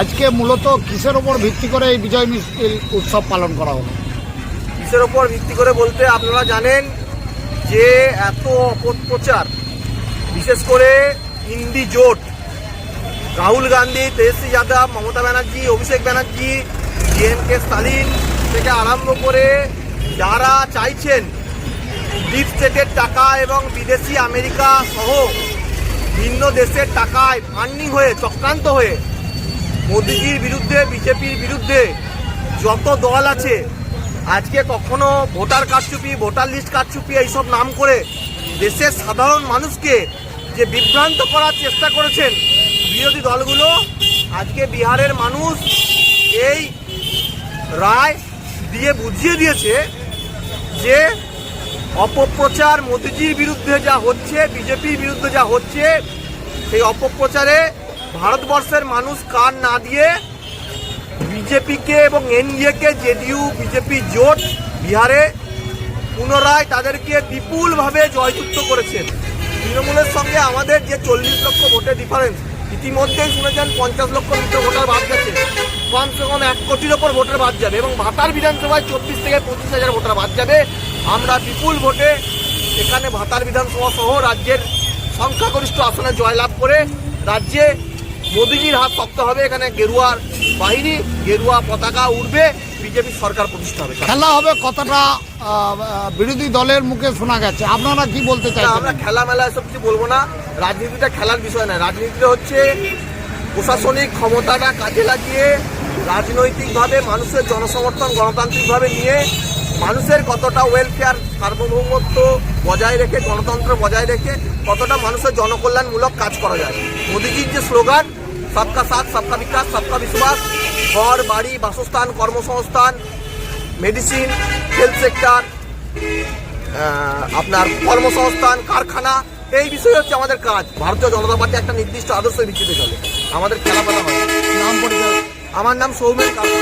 আজকে মূলত কিসের ওপর ভিত্তি করে এই বিজয় মিছিল উৎসব পালন করা হলো? কিসের ওপর ভিত্তি করে বলতে আপনারা জানেন যে এত অপপ্রচার, বিশেষ করে ইন্ডি জোট, রাহুল গান্ধী, তেজস্বী যাদব, মমতা ব্যানার্জি, অভিষেক ব্যানার্জি, ডিএমকে স্টালিন থেকে আরম্ভ করে যারা চাইছেন ডিপ স্টেটের টাকা এবং বিদেশি আমেরিকা সহ ভিন্ন দেশের টাকায় ফান্ডিং হয়ে চক্রান্ত হয়ে মোদিজির বিরুদ্ধে, বিজেপির বিরুদ্ধে যত দল আছে, আজকে কখনো ভোটার কারচুপি, ভোটার লিস্ট কারচুপি এইসব নাম করে দেশের সাধারণ মানুষকে যে বিভ্রান্ত করার চেষ্টা করেছেন বিরোধী দলগুলো, আজকে বিহারের মানুষ এই রায় দিয়ে বুঝিয়ে দিয়েছে যে অপপ্রচার মোদিজির বিরুদ্ধে যা হচ্ছে, বিজেপির বিরুদ্ধে যা হচ্ছে, সেই অপপ্রচারে ভারতবর্ষের মানুষ কান না দিয়ে বিজেপিকে এবং এনডিএকে জেডিইউ, বিজেপি জোট, বিহারে পুনরায় তাদেরকে বিপুলভাবে জয়যুক্ত করেছেন তৃণমূলের সঙ্গে আমাদের যে চল্লিশ লক্ষ ভোটের ডিফারেন্স ইতিমধ্যেই শুনেছেন পঞ্চাশ লক্ষ মতো ভোটার বাদ গেছে। কমসে কম এক কোটির ওপর ভোটার বাদ যাবে এবং ভাতার বিধানসভায় চব্বিশ থেকে পঁচিশ হাজার ভোটার বাদ যাবে। আমরা বিপুল ভোটে এখানে ভাতার বিধানসভা সহ রাজ্যের সংখ্যাগরিষ্ঠ আসনে জয়লাভ করে রাজ্যে মোদিজির হাত শক্ত হবে এখানে গেরুয়ার বাহিনী গেরুয়া পতাকা উঠবে বিজেপি সরকার প্রতিষ্ঠা হবে। খেলা হবে কতটা বিরোধী দলের মুখে শোনা গেছে? আপনারা কি বলতে চাইছেন? আমরা খেলা মেলা এসব কিছু বলব না। রাজনীতিটা খেলার বিষয় না রাজনীতিটা হচ্ছে প্রশাসনিক ক্ষমতাটা কাজে লাগিয়ে রাজনৈতিকভাবে মানুষের জনসমর্থন গণতান্ত্রিকভাবে নিয়ে মানুষের কতটা ওয়েলফেয়ার সার্বভৌমত্ব বজায় রেখে গণতন্ত্র বজায় রেখে কতটা মানুষের জনকল্যাণমূলক কাজ করা যায়। মোদিজির যে স্লোগান সবকা সাথ সবকা বিকাশ সবকা বিশ্বাস ঘর বাড়ি বাসস্থান কর্মসংস্থান মেডিসিন হেলথ সেক্টর আপনার কর্মসংস্থান কারখানা এই বিষয়ে হচ্ছে আমাদের কাজ। ভারতীয় জনতা পার্টি একটা নির্দিষ্ট আদর্শের ভিত্তিতে চলে। আমাদের খেলাফেলা হয়। নাম পরিচয়। আমার নাম সৌমেন কাকা